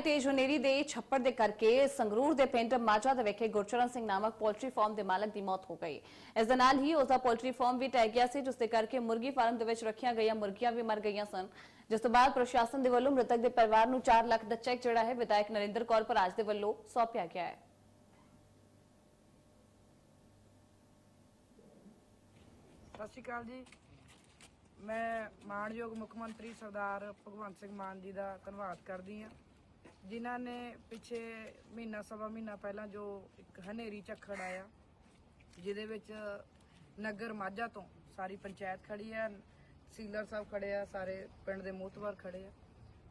ਆਈ ਤੇਜ਼ ਹਨੇਰੀ ਦੇ ਛੱਪੜ ਦੇ ਕਰਕੇ ਸੰਗਰੂਰ ਦੇ ਪਿੰਡ ਮਾਝਾ ਦੇ ਵਿਖੇ ਗੁਰਚਰਨ ਸਿੰਘ ਨਾਮਕ ਪੋਲਟਰੀ ਫਾਰਮ ਦੇ ਮਾਲਕ ਦੀ ਮੌਤ ਹੋ ਗਈ। ਇਸ ਦੇ ਨਾਲ ਹੀ ਉਸ ਦਾ ਪੋਲਟਰੀ ਫਾਰਮ ਵੀ ਟਹਿ ਗਿਆ ਸੀ, ਜਿਸ ਦੇ ਕਰਕੇ ਮੁਰਗੀ ਫਾਰਮ ਦੇ ਵਿੱਚ ਰੱਖੀਆਂ ਗਈਆਂ ਮੁਰਗੀਆਂ ਵੀ ਮਰ ਗਈਆਂ ਸਨ। ਜਿਸ ਤੋਂ ਬਾਅਦ ਪ੍ਰਸ਼ਾਸਨ ਦੇ ਵੱਲੋਂ ਮ੍ਰਿਤਕ ਦੇ ਪਰਿਵਾਰ ਨੂੰ 4 ਲੱਖ ਦਾ ਚੈੱਕ ਜਿਹੜਾ ਹੈ ਵਿਧਾਇਕ ਨਰਿੰਦਰ ਕੌਰ ਪਰਾਜ ਦੇ ਵੱਲੋਂ ਸੌਂਪਿਆ ਗਿਆ ਹੈ। ਸਤਿ ਸ਼੍ਰੀ ਅਕਾਲ ਜੀ। ਮੈਂ ਮਾਣਯੋਗ ਮੁੱਖ ਮੰਤਰੀ ਸਰਦਾਰ ਭਗਵੰਤ ਸਿੰਘ ਮਾਨ ਜੀ ਦਾ ਧੰਨਵਾਦ ਕਰਦੀ ਹਾਂ। ਜਿਨ੍ਹਾਂ ਨੇ ਪਿੱਛੇ ਮਹੀਨਾ ਸਵਾ ਮਹੀਨਾ ਪਹਿਲਾਂ ਜੋ ਇੱਕ ਹਨੇਰੀ ਝੱਖੜ ਆਇਆ ਜਿਹਦੇ ਵਿੱਚ ਨਗਰ ਮਾਝਾ ਤੋਂ ਸਾਰੀ ਪੰਚਾਇਤ ਖੜੀ ਹੈ ਸੀਲਰ ਸਾਹਿਬ ਖੜੇ ਆ ਸਾਰੇ ਪਿੰਡ ਦੇ ਮੋਹਤਵਾਰ ਖੜੇ ਆ।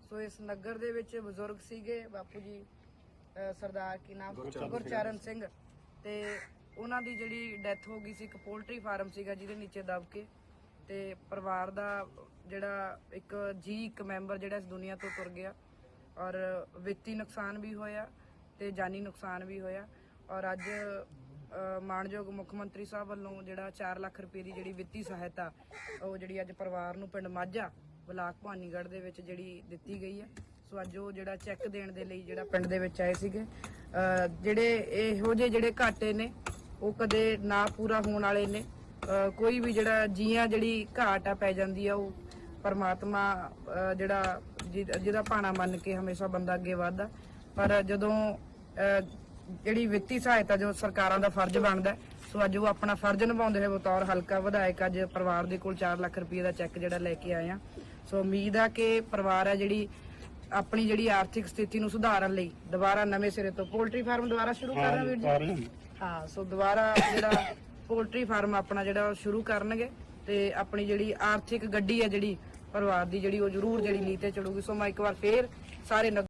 ਸੋ ਇਸ ਨਗਰ ਦੇ ਵਿੱਚ ਬਜ਼ੁਰਗ ਸੀਗੇ ਬਾਪੂ ਜੀ ਸਰਦਾਰ ਕੀ ਨਾਮ? ਗੁਰਚਰਨ ਸਿੰਘ। ਤੇ ਉਹਨਾਂ ਦੀ ਜਿਹੜੀ ਡੈਥ ਹੋ ਗਈ ਸੀ ਇੱਕ ਪੋਲਟਰੀ ਫਾਰਮ ਸੀਗਾ ਜਿਹਦੇ ਨੀਚੇ ਦਬ ਕੇ। ਤੇ ਪਰਿਵਾਰ ਦਾ ਜਿਹੜਾ ਇੱਕ ਜੀ ਇੱਕ ਮੈਂਬਰ ਜਿਹੜਾ ਇਸ ਦੁਨੀਆ ਤੋਂ ਤੁਰ ਗਿਆ। ਔਰ ਵਿੱਤੀ ਨੁਕਸਾਨ ਵੀ ਹੋਇਆ ਤੇ ਜਾਨੀ ਨੁਕਸਾਨ ਵੀ ਹੋਇਆ। ਔਰ ਅੱਜ ਅ, ਮਾਣਯੋਗ ਮੁੱਖ ਮੰਤਰੀ ਸਾਹਿਬ ਵੱਲੋਂ ਜਿਹੜਾ 4 ਲੱਖ ਰੁਪਏ ਦੀ ਜਿਹੜੀ ਵਿੱਤੀ ਸਹਾਇਤਾ ਉਹ ਜਿਹੜੀ ਅੱਜ ਪਰਿਵਾਰ ਨੂੰ ਪਿੰਡ ਮਾਝਾ ਬਲਾਕ ਭਾਨੀਗੜ੍ਹ ਦੇ ਵਿੱਚ ਜਿਹੜੀ ਦਿੱਤੀ ਗਈ ਹੈ। ਸੋ ਅੱਜ ਉਹ ਜਿਹੜਾ ਚੈੱਕ ਦੇਣ ਦੇ ਲਈ ਜਿਹੜਾ ਪਿੰਡ ਦੇ ਵਿੱਚ ਆਏ ਸੀਗੇ। ਅ, ਜਿਹੜੇ ਇਹੋ ਜਿਹੇ ਜਿਹੜੇ ਘਾਟੇ ਨੇ ਉਹ ਕਦੇ ਨਾ ਪੂਰਾ ਹੋਣ ਵਾਲੇ ਨੇ। ਅ, ਕੋਈ ਵੀ ਜਿਹੜਾ ਜੀਆਂ ਜਿਹੜੀ ਘਾਟ ਆ ਪੈ ਜਾਂਦੀ ਆ ਉਹ ਪਰਮਾਤਮਾ ਜਿਹੜਾ ਜਿਹ- ਜਿਹਦਾ ਭਾਣਾ ਮੰਨ ਕੇ ਹਮੇਸ਼ਾ ਬੰਦਾ ਅੱਗੇ ਵਧਦਾ। ਪਰ ਜਦੋਂ ਜਿਹੜੀ ਵਿੱਤੀ ਸਹਾਇਤਾ ਜੋ ਸਰਕਾਰਾਂ ਦਾ ਫਰਜ਼ ਬਣਦਾ ਸੋ ਅੱਜ ਉਹ ਆਪਣਾ ਫਰਜ਼ ਨਿਭਾਉਂਦੇ ਹੋਏ ਬਤੌਰ ਹਲਕਾ ਵਿਧਾਇਕ ਅੱਜ ਪਰਿਵਾਰ ਦੇ ਕੋਲ 4 ਲੱਖ ਰੁਪਏ ਦਾ ਚੈੱਕ ਜਿਹੜਾ ਲੈ ਕੇ ਆਏ ਆ। ਸੋ ਉਮੀਦ ਆ ਕਿ ਪਰਿਵਾਰ ਆ ਜਿਹੜੀ ਆਪਣੀ ਜਿਹੜੀ ਆਰਥਿਕ ਸਥਿਤੀ ਨੂੰ ਸੁਧਾਰਨ ਲਈ ਦੁਬਾਰਾ ਨਵੇਂ ਸਿਰੇ ਤੋਂ ਪੋਲਟਰੀ ਫਾਰਮ ਦੁਬਾਰਾ ਸ਼ੁਰੂ ਕਰਨਾ ਵੀਰ ਜੀ? ਹਾਂ ਸੋ ਦੁਬਾਰਾ ਜਿਹੜਾ ਪੋਲਟਰੀ ਫਾਰਮ ਆਪਣਾ ਜਿਹੜਾ ਸ਼ੁਰੂ ਕਰਨਗੇ ਤੇ ਆਪਣੀ ਜਿਹੜੀ ਆਰਥਿਕ ਗੱਡੀ ਹੈ ਜਿਹੜੀ ਪਰਿਵਾਰ ਦੀ ਜਿਹੜੀ ਉਹ ਜ਼ਰੂਰ ਜਿਹੜੀ ਲੀਤੇ ਚੜੂਗੀ, ਸੋ ਮੈਂ ਇੱਕ ਵਾਰ ਫੇਰ ਸਾਰੇ ਨਗ-